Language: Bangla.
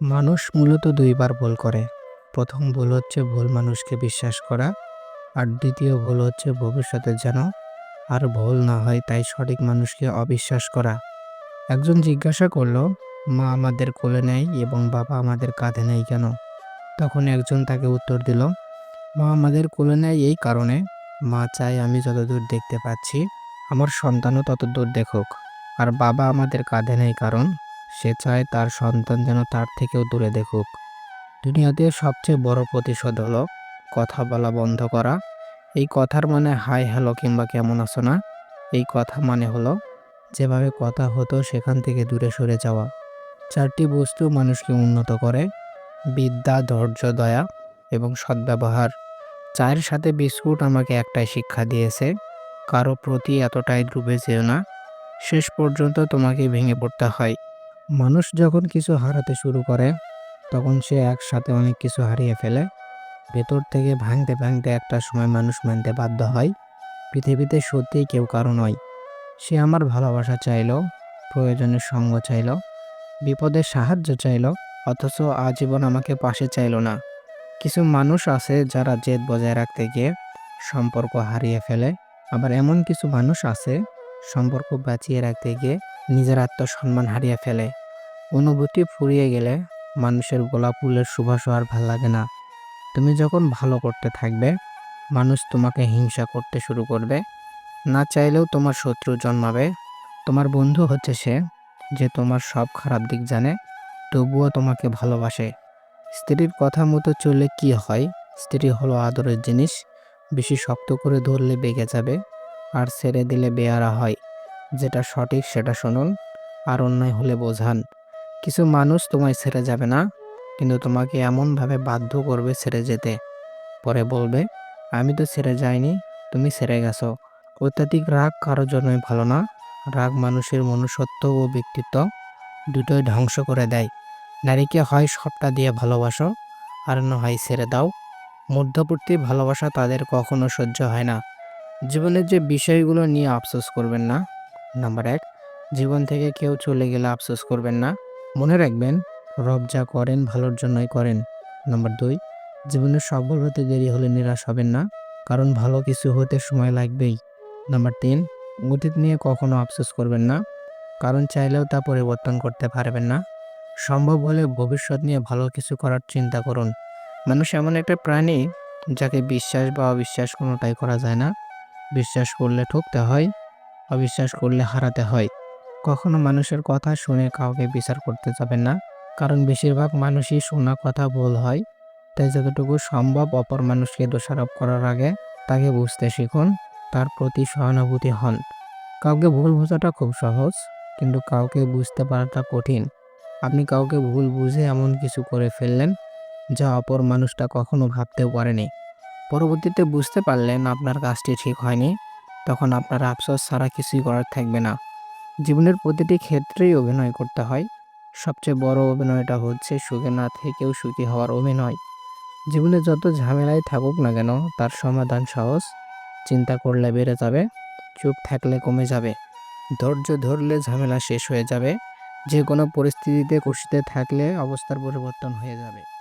মানুষ মূলত দুইবার ভুল করে। প্রথম ভুল হচ্ছে ভুল মানুষকে বিশ্বাস করা আর দ্বিতীয় ভুল হচ্ছে ভবিষ্যতে যেন আর ভুল না হয় তাই সঠিক মানুষকে অবিশ্বাস করা। একজন জিজ্ঞাসা করল, মা আমাদের কোলে নেয় এবং বাবা আমাদের কাঁধে নেয় কেন? তখন একজন তাকে উত্তর দিল, মা আমাদের কোলে নেয় এই কারণে। মা চায় আমি যতদূর দেখতে পাচ্ছি, আমার সন্তানও ততদূর দেখুক। আর বাবা আমাদের কাঁধে নেয় কারণ সে চায় তার সন্তান যেন তার থেকেও দূরে দেখুক। দুনিয়াতে সবচেয়ে বড় প্রতিশোধ হলো কথা বলা বন্ধ করা। এই কথার মানে হাই, হ্যালো কিংবা কেমন আছো না? এই কথা মানে হলো, যেভাবে কথা হতো সেখান থেকে দূরে সরে যাওয়া। চারটি বস্তু মানুষকে উন্নত করে, বিদ্যা, ধৈর্য, দয়া এবং সদ্ব্যবহার। চায়ের সাথে বিস্কুট আমাকে একটাই শিক্ষা দিয়েছে, কারও প্রতি এতটাই ডুবে যেও না, শেষ পর্যন্ত তোমাকে ভেঙে পড়তে হয়। মানুষ যখন কিছু হারাতে শুরু করে, তখন সে একসাথে অনেক কিছু হারিয়ে ফেলে। ভেতর থেকে ভাঙতে ভাঙতে একটা সময় মানুষ মানতে বাধ্য হয়, পৃথিবীতে সত্যিই কেউ কারও নয়। সে আমার ভালোবাসা চাইলো, প্রয়োজনের সঙ্গ চাইলো বিপদে সাহায্য চাইলো, অথচ আজীবন আমাকে পাশে চাইলো না। কিছু মানুষ আছে যারা জেদ বজায় রাখতে গিয়ে সম্পর্ক হারিয়ে ফেলে, আবার এমন কিছু মানুষ আছে সম্পর্ক বাঁচিয়ে রাখতে গিয়ে নিজের আত্মসম্মান হারিয়ে ফেলে। অনুভূতি ফুরিয়ে গেলে মানুষের গোলাপ ফুলের সুবাসও আর ভালো লাগে না। তুমি যখন ভালো করতে থাকবে, মানুষ তোমাকে হিংসা করতে শুরু করবে। না চাইলেও তোমার শত্রু জন্মাবে। তোমার বন্ধু হচ্ছে সে যে তোমার সব খারাপ দিক জানে, তবুও তোমাকে ভালোবাসে। স্ত্রীর কথা মতো চললে কি হয়? স্ত্রী হলো আদরের জিনিস, বেশি শক্ত করে ধরলে বেগে যাবে, আর ছেড়ে দিলে বেয়ারা হয়। যেটা সঠিক সেটা শুনুন আর অন্যায় হলে বোঝান। কিছু মানুষ তোমায় ছেড়ে যাবে না, কিন্তু তোমাকে এমনভাবে বাধ্য করবে ছেড়ে যেতে। পরে বলবে, আমি তো ছেড়ে যাইনি, তুমি ছেড়ে গেছো। অত্যাধিক রাগ কারও জন্যই ভালো না। রাগ মানুষের মনুষ্যত্ব ও ব্যক্তিত্ব দুটোই ধ্বংস করে দেয়। নারীকে হয় সবটা দিয়ে ভালোবাসো আর না হয় ছেড়ে দাও। মধ্যবর্তী ভালোবাসা তাদের কখনো সহ্য হয় না। জীবনের যে বিষয়গুলো নিয়ে আফসোস করবেন না নাম্বার এক, জীবন থেকে কেউ চলে গেলে আফসোস করবেন না। মনে রাখবেন, রব যা করেন ভালোর জন্যই করেন। নম্বর দুই, জীবনে সফল হতে দেরি হলে নিরাশ হবেন না, কারণ ভালো কিছু হতে সময় লাগবেই। নাম্বার তিন, অতীত নিয়ে কখনো আফসোস করবেন না, কারণ চাইলেও তা পরিবর্তন করতে পারবেন না। সম্ভব হলে ভবিষ্যৎ নিয়ে ভালো কিছু করার চিন্তা করুন। মানুষ এমন একটা প্রাণী যাকে বিশ্বাস বা অবিশ্বাস কোনোটাই করা যায় না। বিশ্বাস করলে ঠকতে হয় অবিশ্বাস করলে হারাতে হয়। কখনো মানুষের কথা শুনে কাউকে বিচার করতে যাবেন না। কারণ বেশিরভাগ মানুষই শোনা কথা ভুল হয়। তাই যতটুকু সম্ভব অপর মানুষকে দোষারোপ করার আগে তাকে বুঝতে শিখুন, তার প্রতি সহানুভূতি হন। কাউকে ভুল বোঝাটা খুব সহজ, কিন্তু কাউকে বুঝতে পারাটা কঠিন। আপনি কাউকে ভুল বুঝে এমন কিছু করে ফেললেন, যা অপর মানুষটা কখনো ভাবতেও পারেনি। পরবর্তীতে বুঝতে পারলেন আপনার কাজটি ঠিক হয়নি। তখন আপনার আফসোস ছাড়া কিছুই করার থাকবে না। জীবনের প্রতিটি ক্ষেত্রেই অভিনয় করতে হয়। সবচেয়ে বড় অভিনয়টা হচ্ছে সুখে না থেকেও সুখী হওয়ার অভিনয়। জীবনে যত ঝামেলায় থাকুক না কেন, তার সমাধান সহজ। চিন্তা করলে বেড়ে যাবে, চুপ থাকলে কমে যাবে। ধৈর্য ধরলে ঝামেলা শেষ হয়ে যাবে। যে কোনো পরিস্থিতিতে খুশিতে থাকলে অবস্থার পরিবর্তন হয়ে যাবে।